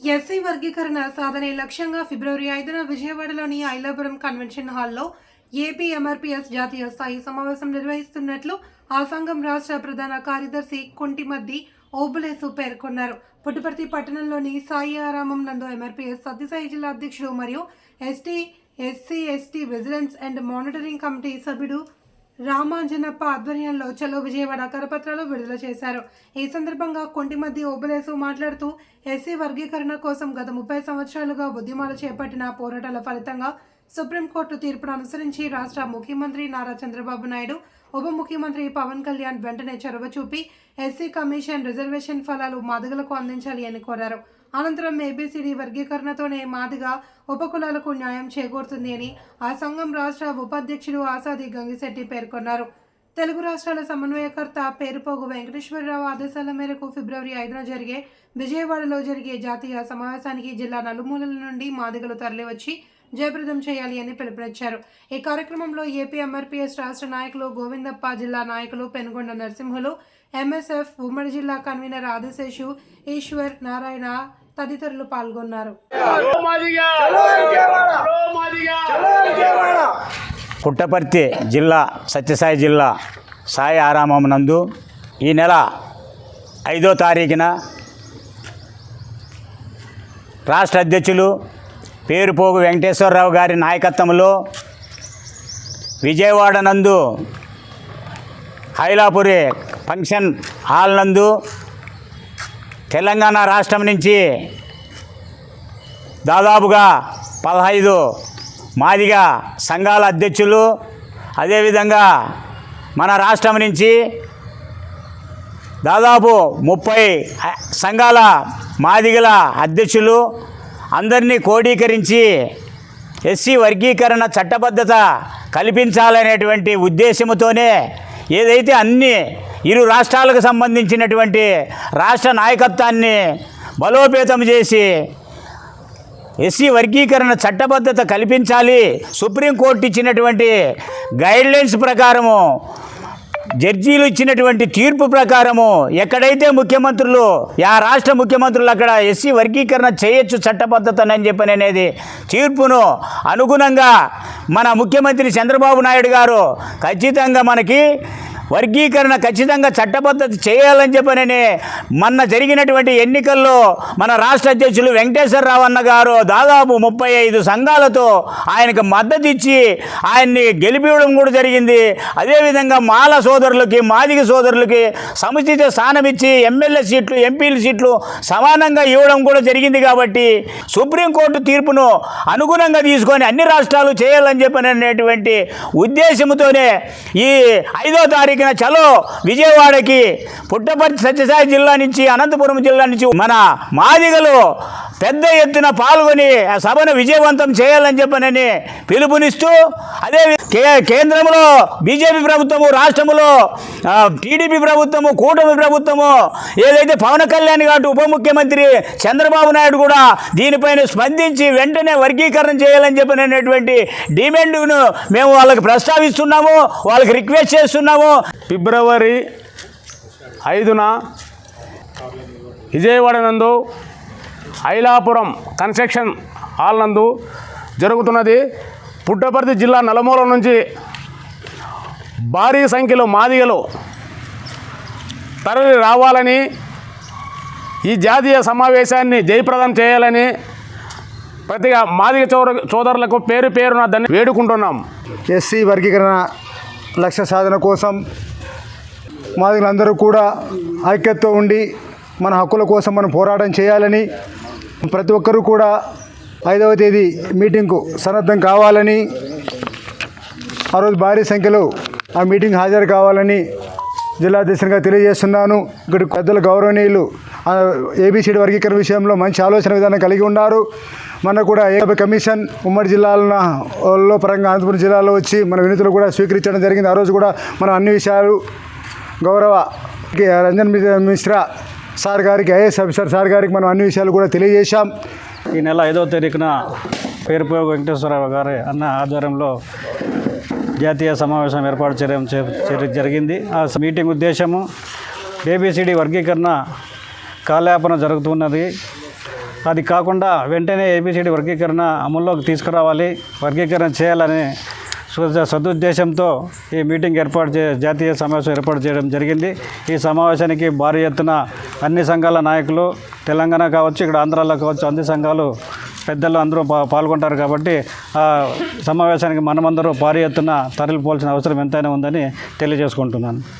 SC వర్గీకరణ సాధనే లక్ష్యంగా ఫిబ్రవరి ఐదున విజయవాడలోని ఐలాపురం కన్వెన్షన్ హాల్లో ఏపీ ఎంఆర్పీఎస్ జాతీయ స్థాయి సమావేశం నిర్వహిస్తున్నట్లు ఆ సంఘం రాష్ట్ర ప్రధాన కార్యదర్శి కుంటిమద్ది ఓబులేసు పేర్కొన్నారు. పుట్టుపర్తి పట్టణంలోని సాయి ఆరామం నందు ఎంఆర్పీఎస్ సత్యసాయి జిల్లా అధ్యక్షుడు మరియు ST SC ST vigilance and monitoring committee సభ్యుడు రామాంజనప్ప ఆధ్వర్యంలో చలో విజయవాడ కరపత్రాలు విడుదల చేశారు. ఈ సందర్భంగా కొంటిమద్ది ఓబులేసు మాట్లాడుతూ ఎస్సీ వర్గీకరణ కోసం గత ముప్పై సంవత్సరాలుగా ఉద్యమాలు చేపట్టిన పోరాటాల ఫలితంగా సుప్రీంకోర్టు తీర్పును అనుసరించి రాష్ట్ర ముఖ్యమంత్రి నారా చంద్రబాబు నాయుడు ఉప ముఖ్యమంత్రి పవన్ కళ్యాణ్ వెంటనే చొరవ చూపి ఎస్సీ కమిషన్ రిజర్వేషన్ ఫలాలు మాదిగలకు అందించాలి అని కోరారు. అనంతరం ఏబిసిడి వర్గీకరణతోనే మాదిగా ఉపకులాలకు న్యాయం చేకూరుతుంది అని ఆ సంఘం రాష్ట్ర ఉపాధ్యక్షుడు ఆసాది గంగిశెట్టి పేర్కొన్నారు. తెలుగు రాష్ట్రాల సమన్వయకర్త పేరుపోగు వెంకటేశ్వరరావు ఆదేశాల మేరకు ఫిబ్రవరి ఐదున జరిగే విజయవాడలో జరిగే జాతీయ సమావేశానికి జిల్లా నలుమూలల నుండి మాదిగలు తరలివచ్చి జయప్రదం చేయాలి అని పిలుపునిచ్చారు. ఈ కార్యక్రమంలో ఏపీ ఎంఆర్పీఎస్ రాష్ట్ర నాయకులు గోవిందప్ప జిల్లా నాయకులు పెనుగొండ నరసింహులు ఎంఎస్ఎఫ్ ఉమ్మడి జిల్లా కన్వీనర్ ఆదిశేషు ఈశ్వర్ నారాయణ తదితరులు పాల్గొన్నారు. పుట్టపర్తి జిల్లా సత్యసాయి జిల్లా సాయి ఆరామం నందు ఈ నెల ఐదో తారీఖున రాష్ట్ర అధ్యక్షులు పేరుపోగు వెంకటేశ్వరరావు గారి నాయకత్వంలో విజయవాడ నందు హైలాపురి ఫంక్షన్ హాల్ నందు తెలంగాణ రాష్ట్రం నుంచి దాదాపుగా పదహైదు మాదిగా సంఘాల అధ్యక్షులు అదేవిధంగా మన రాష్ట్రం నుంచి దాదాపు ముప్పై సంఘాల మాదిగల అధ్యక్షులు అందరినీ కోడీకరించి ఎస్సీ వర్గీకరణ చట్టబద్ధత కల్పించాలనేటువంటి ఉద్దేశంతోనే ఏదైతే అన్ని ఇరు రాష్ట్రాలకు సంబంధించినటువంటి రాష్ట్ర నాయకత్వాన్ని బలోపేతం చేసి ఎస్సీ వర్గీకరణ చట్టబద్ధత కల్పించాలి. సుప్రీంకోర్టు ఇచ్చినటువంటి గైడ్లైన్స్ ప్రకారము జడ్జీలు ఇచ్చినటువంటి తీర్పు ప్రకారము ఎక్కడైతే ముఖ్యమంత్రులు ఆ రాష్ట్ర ముఖ్యమంత్రులు అక్కడ ఎస్సీ వర్గీకరణ చేయొచ్చు చట్టబద్ధతనని అని చెప్పని అనేది తీర్పును అనుగుణంగా మన ముఖ్యమంత్రి చంద్రబాబు నాయుడు గారు ఖచ్చితంగా మనకి వర్గీకరణ ఖచ్చితంగా చట్టబద్ధత చేయాలని చెప్పననే మొన్న జరిగినటువంటి ఎన్నికల్లో మన రాష్ట్ర అధ్యక్షులు వెంకటేశ్వరరావు అన్న గారు దాదాపు ముప్పై ఐదు సంఘాలతో ఆయనకు మద్దతు ఇచ్చి ఆయన్ని గెలిపివ్వడం కూడా జరిగింది. అదేవిధంగా మాల సోదరులకి మాదిగ సోదరులకి సముచిత స్థానం ఇచ్చి ఎమ్మెల్యే సీట్లు ఎంపీల సీట్లు సమానంగా ఇవ్వడం కూడా జరిగింది కాబట్టి సుప్రీంకోర్టు తీర్పును అనుగుణంగా తీసుకొని అన్ని రాష్ట్రాలు చేయాలని చెప్పని అనేటువంటి ఉద్దేశంతోనే ఈ ఐదో తారీఖు తారీఖున చలో విజయవాడకి పుట్టపర్తి సత్యసాయి జిల్లా నుంచి అనంతపురం జిల్లా నుంచి మన మాదిగలు పెద్ద ఎత్తున పాల్గొని ఆ సభను విజయవంతం చేయాలని చెప్పనని పిలుపునిస్తూ అదే కే కేంద్రంలో బీజేపీ ప్రభుత్వము రాష్ట్రములో టీడీపీ ప్రభుత్వము కూటమి ప్రభుత్వము ఏదైతే పవన్ కళ్యాణ్ గారు ఉప ముఖ్యమంత్రి చంద్రబాబు నాయుడు కూడా దీనిపైన స్పందించి వెంటనే వర్గీకరణ చేయాలని చెప్పినటువంటి డిమాండ్ను మేము వాళ్ళకి ప్రస్తావిస్తున్నాము వాళ్ళకి రిక్వెస్ట్ చేస్తున్నాము. ఫిబ్రవరి ఐదున విజయవాడ నందు ఐలాపురం కన్స్ట్రక్షన్ హాల్ నందు జరుగుతున్నది. పుట్టపర్తి జిల్లా నలుమూల నుంచి భారీ సంఖ్యలో మాదిగలు తరలి రావాలని ఈ జాతీయ సమావేశాన్ని జయప్రదం చేయాలని ప్రతిగా మాదిగ చోర సోదరులకు పేరు పేరున దాన్ని వేడుకుంటున్నాం. ఎస్సీ వర్గీకరణ లక్ష్య సాధన కోసం మాదిగలందరూ కూడా ఐక్యతతో ఉండి మన హక్కుల కోసం మనం పోరాటం చేయాలని ప్రతి ఒక్కరూ కూడా ఐదవ తేదీ మీటింగ్కు సన్నద్ధం కావాలని ఆ రోజు భారీ సంఖ్యలో ఆ మీటింగ్ హాజరు కావాలని జిల్లా అధ్యక్షునిగా తెలియజేస్తున్నాను. ఇక్కడ పెద్దల గౌరవనీయులు ఏబిసిడి వర్గీకరణ విషయంలో మంచి ఆలోచన విధానం కలిగి ఉన్నారు. మన కూడా ఏకప కమిషన్ ఉమ్మడి జిల్లాలలో పరంగా అనంతపురం జిల్లాలో వచ్చి మన వినతులు కూడా స్వీకరించడం జరిగింది. ఆ రోజు కూడా మనం అన్ని విషయాలు గౌరవ రంజన్ మిశ్రా సార్ గారికి ఐఏఎస్ ఆఫీసర్ సార్ గారికి మనం అన్ని విషయాలు కూడా తెలియజేశాం. ఈ నెల ఐదవ తారీఖున పేరుపోగు వెంకటేశ్వరరావు గారి అన్న ఆధ్వర్యంలో జాతీయ సమావేశం ఏర్పాటు చేయడం జరిగింది. ఆ మీటింగ్ ఉద్దేశము ఏబిసిడి వర్గీకరణ కాలయాపన జరుగుతున్నది. అది కాకుండా వెంటనే ఏబిసిడి వర్గీకరణ అమల్లోకి తీసుకురావాలి. వర్గీకరణ చేయాలని సదుద్దేశంతో ఈ మీటింగ్ ఏర్పాటు చే జాతీయ సమావేశం ఏర్పాటు చేయడం జరిగింది. ఈ సమావేశానికి భారీ ఎత్తున అన్ని సంఘాల నాయకులు తెలంగాణ కావచ్చు ఇక్కడ ఆంధ్రాలో కావచ్చు అన్ని సంఘాలు పెద్దలు అందరూ పాల్గొంటారు కాబట్టి ఆ సమావేశానికి మనమందరూ భారీ ఎత్తున తరలిపోవాల్సిన అవసరం ఎంతైనా ఉందని తెలియజేసుకుంటున్నాను.